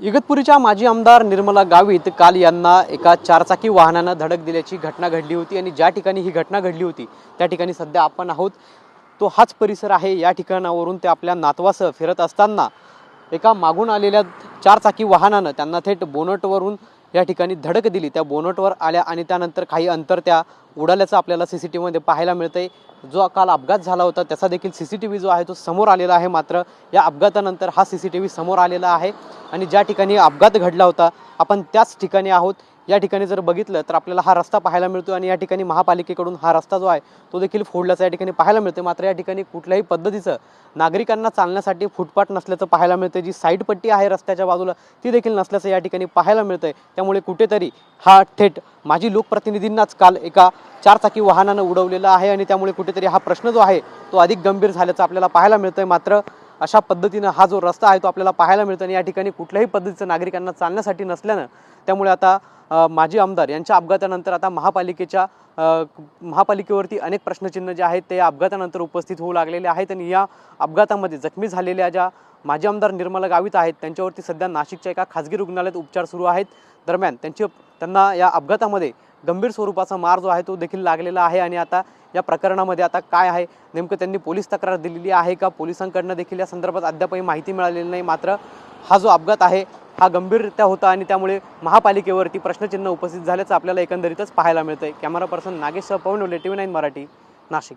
इगतपुरीच्या माजी आमदार निर्मला गावित काल यांना एका चारचाकी वाहनानं धडक दिल्याची घटना घडली होती आणि ज्या ठिकाणी ही घटना घडली होती त्या ठिकाणी सध्या आपण आहोत. तो हाच परिसर आहे. या ठिकाणावरून ते आपल्या नातवासह फिरत असताना एका मागून आलेल्या चारचाकी वाहनानं त्यांना थेट बोनटवरून या ठिकाणी धडक दिली. त्या बोनटवर आल्या आणि त्यानंतर काही अंतर त्या उडाल्याचं आपल्याला सी सी टी व्हीमध्ये पाहायला मिळतंय. जो काल अपघात झाला होता त्याचा देखील सी सी टी व्ही जो आहे तो समोर आलेला आहे मात्र या अपघातानंतर हा सी सी टी व्ही समोर आलेला आहे. आणि ज्या ठिकाणी अपघात घडला होता आपण त्याच ठिकाणी आहोत. या ठिकाणी जर बघितलं तर आपल्याला हा रस्ता पाहायला मिळतो आणि या ठिकाणी महापालिकेकडून हा रस्ता जो आहे तो देखील फोडल्याचा या ठिकाणी पाहायला मिळते मात्र या ठिकाणी कुठल्याही पद्धतीचं नागरिकांना चालण्यासाठी फुटपाथ नसल्याचं पाहायला मिळतं जी साईड पट्टी आहे रस्त्याच्या बाजूला ती देखील नसल्याचं या ठिकाणी पाहायला मिळतंय. त्यामुळे कुठेतरी हा थेट माजी लोकप्रतिनिधींनाच काल एका चारचाकी वाहनानं उडवलेला आहे आणि त्यामुळे कुठेतरी हा प्रश्न जो आहे तो अधिक गंभीर झाल्याचं आपल्याला पाहायला मिळतंय. मात्र अशा पद्धतीनं हा जो रस्ता आहे तो आपल्याला पाहायला मिळतो आणि या ठिकाणी कुठल्याही पद्धतीचं नागरिकांना चालण्यासाठी नसल्यानं त्यामुळे आता माजी आमदार यांच्या अपघातानंतर आता महापालिकेच्या महापालिकेवरती अनेक प्रश्नचिन्ह जे आहेत ते अपघातानंतर उपस्थित होऊ लागलेले आहेत आणि या अपघातामध्ये जखमी झालेल्या ज्या माजी आमदार निर्मला गावित आहेत त्यांच्यावरती सध्या नाशिकच्या एका खाजगी रुग्णालयात उपचार सुरू आहेत. दरम्यान त्यांची त्यांना या अपघातामध्ये गंभीर स्वरूपाचा मार जो आहे तो देखील लागलेला आहे आणि आता या प्रकरणामध्ये आता काय आहे? नेमकं त्यांनी पोलीस तक्रार दिलेली आहे का? पोलिसांकडनं देखील या संदर्भात अद्यापही माहिती मिळालेली नाही. मात्र हा जो अपघात आहे हा गंभीररित्या होता आणि त्यामुळे महापालिकेवरती प्रश्नचिन्ह उपस्थित झाल्याचं आपल्याला एकंदरीतच पाहायला मिळतं आहे camera person Nagesh Pawan T V nine Marathi Nashik.